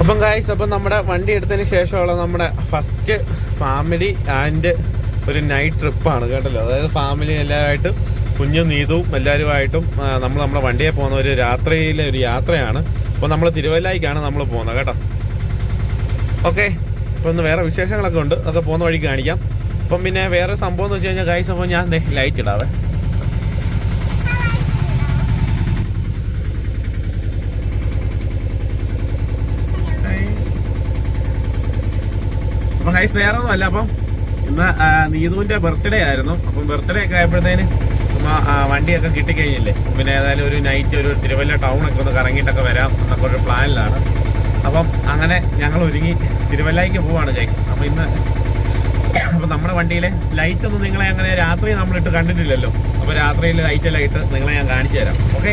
അപ്പം ഗായ്സ് അപ്പം നമ്മുടെ വണ്ടി എടുത്തതിന് ശേഷമുള്ള നമ്മുടെ ഫസ്റ്റ് ഫാമിലി ആൻഡ് ഒരു നൈറ്റ് ട്രിപ്പാണ് കേട്ടല്ലോ. അതായത് ഫാമിലി എല്ലാവരുമായിട്ടും കുഞ്ഞും നീതവും എല്ലാവരുമായിട്ടും നമ്മൾ നമ്മുടെ വണ്ടിയെ പോകുന്ന ഒരു രാത്രിയിലെ ഒരു യാത്രയാണ്. അപ്പോൾ നമ്മൾ തിരുവല്ലായിക്കാണ് നമ്മൾ പോകുന്നത് കേട്ടോ. ഓക്കെ അപ്പോൾ ഒന്ന് വേറെ വിശേഷങ്ങളൊക്കെ ഉണ്ട്. അതൊക്കെ പോകുന്ന വഴി കാണിക്കാം. അപ്പം പിന്നെ വേറെ സംഭവം എന്ന് വെച്ച് കഴിഞ്ഞാൽ ഗൈസ് അപ്പോൾ ഞാൻ ലൈറ്റ് ഇടാവേ. അപ്പം ഗൈസ് വേറെ ഒന്നും അല്ല അപ്പം ഇന്ന് നീതുവിന്റെ ബർത്ത്ഡേ ആയിരുന്നു. അപ്പം ബർത്ത്ഡേ ഒക്കെ ആയപ്പോഴത്തേന് വണ്ടിയൊക്കെ കിട്ടിക്കഴിഞ്ഞില്ലേ? പിന്നെ ഏതായാലും ഒരു നൈറ്റ് ഒരു തിരുവല്ല ടൗൺ ഒക്കെ ഒന്ന് കറങ്ങിയിട്ടൊക്കെ വരാം എന്നൊക്കെ ഒരു പ്ലാനിലാണ് അപ്പം അങ്ങനെ ഞങ്ങൾ ഒരുങ്ങി തിരുവല്ലയ്ക്ക് പോവാണ് ഗൈസ് അപ്പം ഇന്ന് അപ്പം നമ്മുടെ വണ്ടിയിലെ ലൈറ്റ് ഒന്നും നിങ്ങളെ അങ്ങനെ രാത്രി നമ്മളിട്ട് കണ്ടിട്ടില്ലല്ലോ. അപ്പോൾ രാത്രിയിൽ ലൈറ്റ് എല്ലാം ഇട്ട് നിങ്ങളെ ഞാൻ കാണിച്ചു തരാം. ഓക്കെ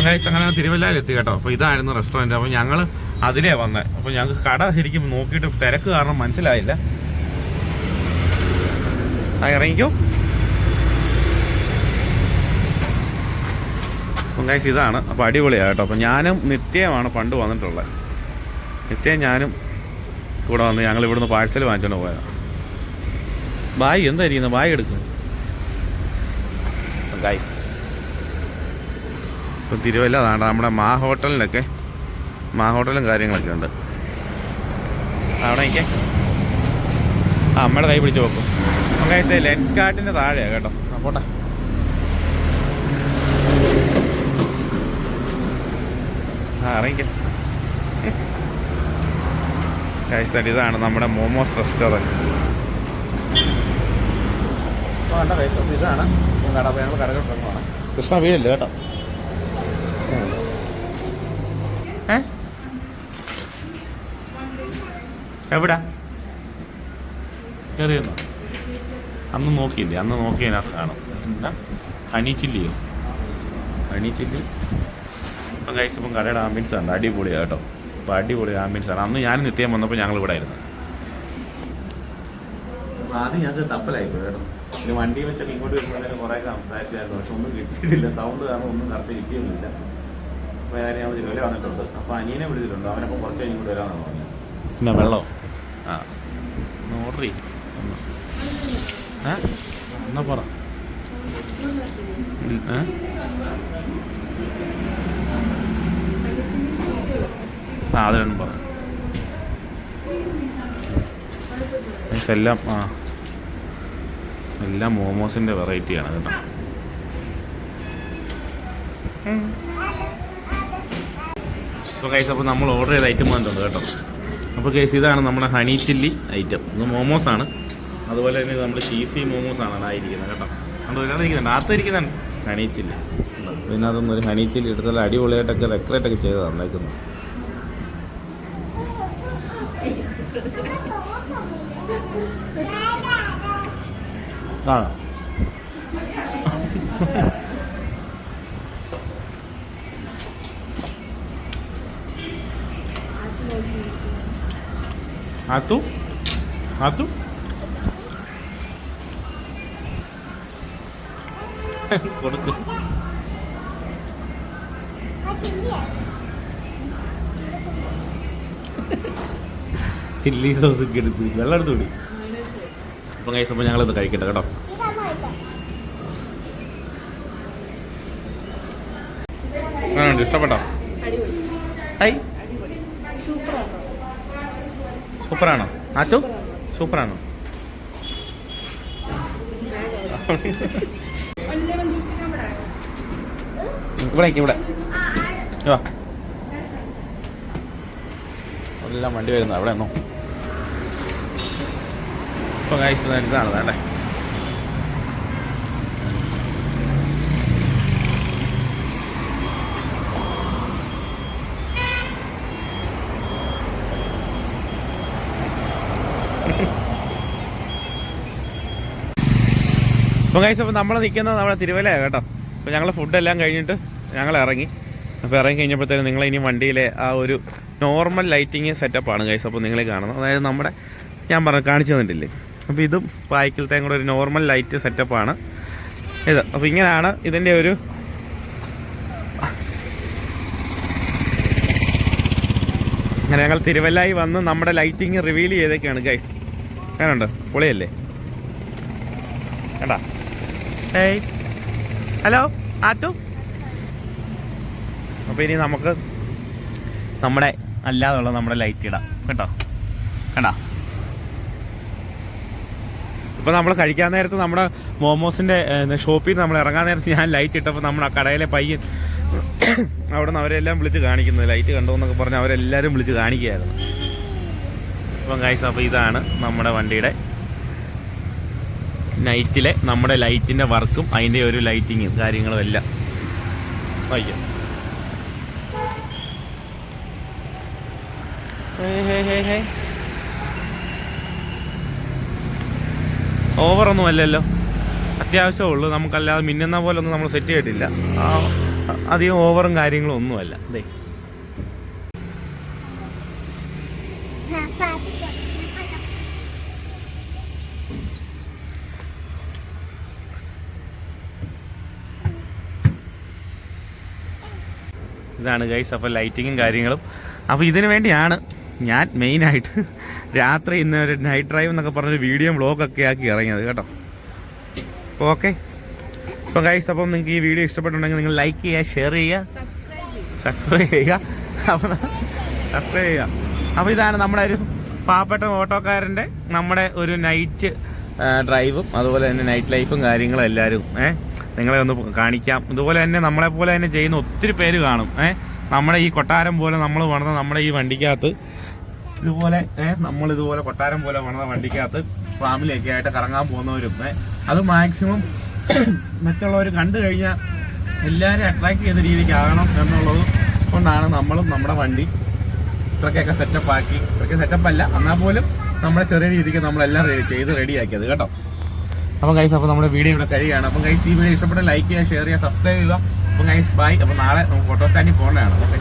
അങ്ങനെ തിരുവല്ലയിൽ എത്തി കേട്ടോ. അപ്പോൾ ഇതായിരുന്നു റെസ്റ്റോറന്റ് അപ്പോൾ ഞങ്ങൾ അതിലേ വന്നത് അപ്പോൾ ഞങ്ങൾക്ക് കട ശരിക്കും നോക്കിയിട്ട് തിരക്ക് കാരണം മനസ്സിലായില്ല. ഇറങ്ങിക്കോ. അപ്പം ഇതാണ്. അപ്പോൾ അടിപൊളിയാണ് കേട്ടോ. അപ്പോൾ ഞാനും നിത്യമാണ് പണ്ട് വന്നിട്ടുള്ളത്. നിത്യം ഞാനും കൂടെ വന്ന് ഞങ്ങൾ ഇവിടുന്ന് പാഴ്സൽ വാങ്ങിച്ചോണ്ട് പോയതാണ് ബായ് എന്തായിരിക്കുന്നു ബായ് എടുക്കും. ഗൈസ് ഇപ്പം തിരുവല്ല അതാണ് നമ്മുടെ മാ ഹോട്ടലിലൊക്കെ മാ ഹോട്ടലും കാര്യങ്ങളൊക്കെ ഉണ്ട്. അവിടെ എനിക്ക് ആ അമ്മയുടെ കൈ പിടിച്ച് നോക്കും നമുക്ക് ലെൻസ് കാർട്ടിന്റെ താഴെയാണ് കേട്ടോ. ആ പോട്ടെ. ആ അറിയിക്കാം ഇതാണ് നമ്മുടെ മോമോസ് റെസ്റ്റോറന്റ്. വേണ്ട ഇതാണ്. കട ഞങ്ങൾ കടകളിൽ കൃഷ്ണ വീടില്ല കേട്ടോ? എവിടാ? കയറിയെന്നോ അന്ന് നോക്കിയില്ലേ? അന്ന് നോക്കിയതിനകത്ത് കാണും. എന്താ? ഹണി ചില്ലിയോ? Honey chilli? ഇപ്പം കഴിച്ചപ്പം കടയുടെ ആംബിയൻസ് ഉണ്ട് അടിപൊളിയാണ് കേട്ടോ. അപ്പോൾ അടിപൊളി ആംബിയൻസ് ആണ്. അന്ന് ഞാൻ നിത്യം വന്നപ്പോൾ ഞങ്ങൾ ഇവിടെ ആയിരുന്നു. ആദ്യം ഞങ്ങൾക്ക് തപ്പലായി കേട്ടോ. പിന്നെ വണ്ടി വെച്ചൊക്കെ ഇങ്ങോട്ട് വരുമ്പോഴത്തേക്കും കുറേ സംസാരിച്ചായിരുന്നു. പക്ഷെ ഒന്നും കിട്ടിയിട്ടില്ല. സൗണ്ട് കാരണം ഒന്നും കറക്റ്റ് കിട്ടിയൊന്നുമില്ല. അപ്പോൾ ഞാൻ തിരുവല്ല വന്നിട്ടുണ്ട്. അപ്പോൾ അനിയനെ വിളിച്ചിട്ടുണ്ട്. അവനപ്പം കുറച്ച് കഴിഞ്ഞ് ഇങ്ങോട്ട് വരാമെന്നാണ് പറഞ്ഞത്. പിന്നെ വെള്ളമോ ആ. ഏ? എന്നാ പറ. സാധനം പറ. എല്ലാം ആ. എല്ലാം മോമോസിന്റെ വെറൈറ്റിയാണ് കേട്ടോ. അപ്പോൾ കൈസ് അപ്പോൾ നമ്മൾ ഓർഡർ ചെയ്ത ഐറ്റം വന്നിട്ടുണ്ട് കേട്ടോ. അപ്പോൾ കേസ് ഇതാണ് നമ്മുടെ ഹണി ചില്ലി ഐറ്റം ഇത് മോമോസ് ആണ്. അതുപോലെ തന്നെ ഇത് നമ്മുടെ ചീസി മോമോസ് ആണ് ആയിരിക്കുന്നത് കേട്ടോ. അതുകൊണ്ട് ഒരാൾ ഇരിക്കുന്നുണ്ട് അകത്ത് ഇരിക്കുന്നുണ്ട് ഹണി ചില്ലി പിന്നെ അതൊന്നും ഒരു ഹണി ചില്ലി എടുത്താൽ അടിപൊളിയായിട്ടൊക്കെ ഡെക്കറേറ്റൊക്കെ ചെയ്ത് തന്നേക്കുന്നു. കാണാം. ആത്തു ആത്തു കൊടുക്ക്. ചില്ലി സോസ് ഒക്കെ എടുത്ത് വെള്ളം എടുത്ത് കൂടി. അപ്പം കഴിച്ചപ്പോൾ ഞങ്ങളിത് കഴിക്കട്ടെ കേട്ടോ. ഇഷ്ടപ്പെട്ടോ? ഹൈ സൂപ്പറാണോ? ആറ്റു? സൂപ്പറാണോ? ഇവിടെ. ഇവിടെ എല്ലാം വണ്ടി വരുന്നത് അവിടെ ഒന്നും ഇപ്പൊ കഴിച്ചതായിട്ട് ഇതാണ് വേണ്ടേ അപ്പോൾ കഴിച്ച് അപ്പോൾ നമ്മൾ നിൽക്കുന്നത് നമ്മുടെ തിരുവല്ലയാണ് കേട്ടോ. അപ്പോൾ ഞങ്ങൾ ഫുഡെല്ലാം കഴിഞ്ഞിട്ട് ഞങ്ങൾ ഇറങ്ങി. അപ്പോൾ ഇറങ്ങി കഴിഞ്ഞപ്പോഴത്തേനും നിങ്ങൾ ഇനി വണ്ടിയിലെ ആ ഒരു നോർമൽ ലൈറ്റിങ് സെറ്റപ്പാണ് കഴിച്ച് അപ്പോൾ നിങ്ങൾ കാണുന്നത്. അതായത് നമ്മുടെ ഞാൻ പറഞ്ഞു കാണിച്ചു തന്നിട്ടില്ലേ? അപ്പോൾ ഇതും ബാക്കിലത്തെയും കൂടെ ഒരു നോർമൽ ലൈറ്റ് സെറ്റപ്പാണ് ഇത് അപ്പോൾ ഇങ്ങനെയാണ് ഇതിന്റെ ഒരു അങ്ങനെ ഞങ്ങൾ തിരുവല്ലായി വന്ന് നമ്മുടെ ലൈറ്റിങ് റിവീൽ ചെയ്തൊക്കെയാണ് ഗൈസ് അങ്ങനെയുണ്ട് പൊളിയല്ലേ? കണ്ടാ? ഹലോ ആറ്റു? അപ്പോൾ ഇനി നമുക്ക് നമ്മുടെ അല്ലാതുള്ള നമ്മുടെ ലൈറ്റ് ഇടാം. കേട്ടോ? കണ്ടാ? ഇപ്പോൾ നമ്മൾ കഴിക്കാൻ നേരത്ത് നമ്മുടെ മോമോസിന്റെ ഷോപ്പിൽ നിന്ന് നമ്മൾ ഇറങ്ങാൻ നേരത്ത് ഞാൻ ലൈറ്റ് ഇട്ടപ്പോൾ നമ്മുടെ ആ കടയിലെ പയ്യൻ അവിടെ നിന്ന് അവരെല്ലാം വിളിച്ച് കാണിക്കുന്നത്. ലൈറ്റ് കണ്ടു എന്നൊക്കെ പറഞ്ഞ് അവരെല്ലാവരും വിളിച്ച് കാണിക്കുകയായിരുന്നു. അപ്പം കായ്സ് അപ്പോൾ ഇതാണ് നമ്മുടെ വണ്ടിയുടെ നൈറ്റിലെ നമ്മുടെ ലൈറ്റിന്റെ വർക്കും അതിന്റെ ഒരു ലൈറ്റിങ്ങും കാര്യങ്ങളും എല്ലാം. അയ്യോ ഓവറൊന്നും അല്ലല്ലോ. അത്യാവശ്യമേ ഉള്ളൂ നമുക്കല്ലാതെ മിന്നുന്ന പോലെ ഒന്നും നമ്മൾ സെറ്റ് ചെയ്തിട്ടില്ല. അധികം ഓവറും കാര്യങ്ങളും ഒന്നുമല്ല അതെ ഇതാണ് ഗൈസ് അപ്പോൾ ലൈറ്റിങ്ങും കാര്യങ്ങളും. അപ്പോൾ ഇതിനു വേണ്ടിയാണ് ഞാൻ മെയിനായിട്ട് രാത്രി ഇന്ന് ഒരു നൈറ്റ് ഡ്രൈവ് എന്നൊക്കെ പറഞ്ഞൊരു വീഡിയോ വ്ളോഗൊക്കെ ആക്കി ഇറങ്ങിയത് കേട്ടോ. അപ്പോൾ ഓക്കെ അപ്പോൾ ഗൈസ് അപ്പം നിങ്ങൾക്ക് ഈ വീഡിയോ ഇഷ്ടപ്പെട്ടുണ്ടെങ്കിൽ നിങ്ങൾ ലൈക്ക് ചെയ്യുക ഷെയർ ചെയ്യുക. സബ്സ്ക്രൈബ് ചെയ്യുക. അപ്പോൾ സബ്സ്ക്രൈബ് ചെയ്യുക. അപ്പോൾ ഇതാണ് നമ്മുടെ ഒരു പാവപ്പെട്ട ഓട്ടോക്കാരന്റെ നമ്മുടെ ഒരു നൈറ്റ് ഡ്രൈവും അതുപോലെ തന്നെ നൈറ്റ് ലൈഫും കാര്യങ്ങളും എല്ലാവരും ഏഹ് നിങ്ങളെ ഒന്ന് കാണിക്കാം. ഇതുപോലെ തന്നെ നമ്മളെ പോലെ തന്നെ ചെയ്യുന്ന ഒത്തിരി പേര് കാണും. ഏഹ് നമ്മുടെ ഈ കൊട്ടാരം പോലെ നമ്മൾ പണിത നമ്മുടെ ഈ വണ്ടിക്കകത്ത്. ഇതുപോലെ നമ്മൾ ഇതുപോലെ കൊട്ടാരം പോലെ പണിത വണ്ടിക്കകത്ത് ഫാമിലിയൊക്കെ ആയിട്ട് കറങ്ങാൻ പോകുന്നവരും അത് മാക്സിമം മറ്റുള്ളവർ കണ്ടു കഴിഞ്ഞാൽ എല്ലാവരും അട്രാക്ട് ചെയ്യുന്ന രീതിക്ക് ആകണം എന്നുള്ളത് കൊണ്ടാണ് നമ്മളും നമ്മുടെ വണ്ടി ഇത്രക്കൊക്കെ സെറ്റപ്പ് ആക്കി. ഇത്രയൊക്കെ സെറ്റപ്പ് അല്ല. എന്നാൽ പോലും നമ്മുടെ ചെറിയ രീതിക്ക് നമ്മളെല്ലാം ചെയ്ത് റെഡിയാക്കിയത് കേട്ടോ? അപ്പം ഗൈസ് അപ്പോൾ നമ്മുടെ വീഡിയോ ഇവിടെ കഴിയുകയാണ്. അപ്പം ഗൈസ് ഈ വീഡിയോ ഇഷ്ടപ്പെട്ട ലൈക്ക് ചെയ്യുക ഷെയർ ചെയ്യുക സബ്സ്ക്രൈബ് ചെയ്യുക. അപ്പം ഗൈസ് ബൈ അപ്പോൾ നാളെ നമുക്ക് ഫോട്ടോ സ്റ്റാൻഡിൽ പോകേണ്ടതാണ്. ഓക്കെ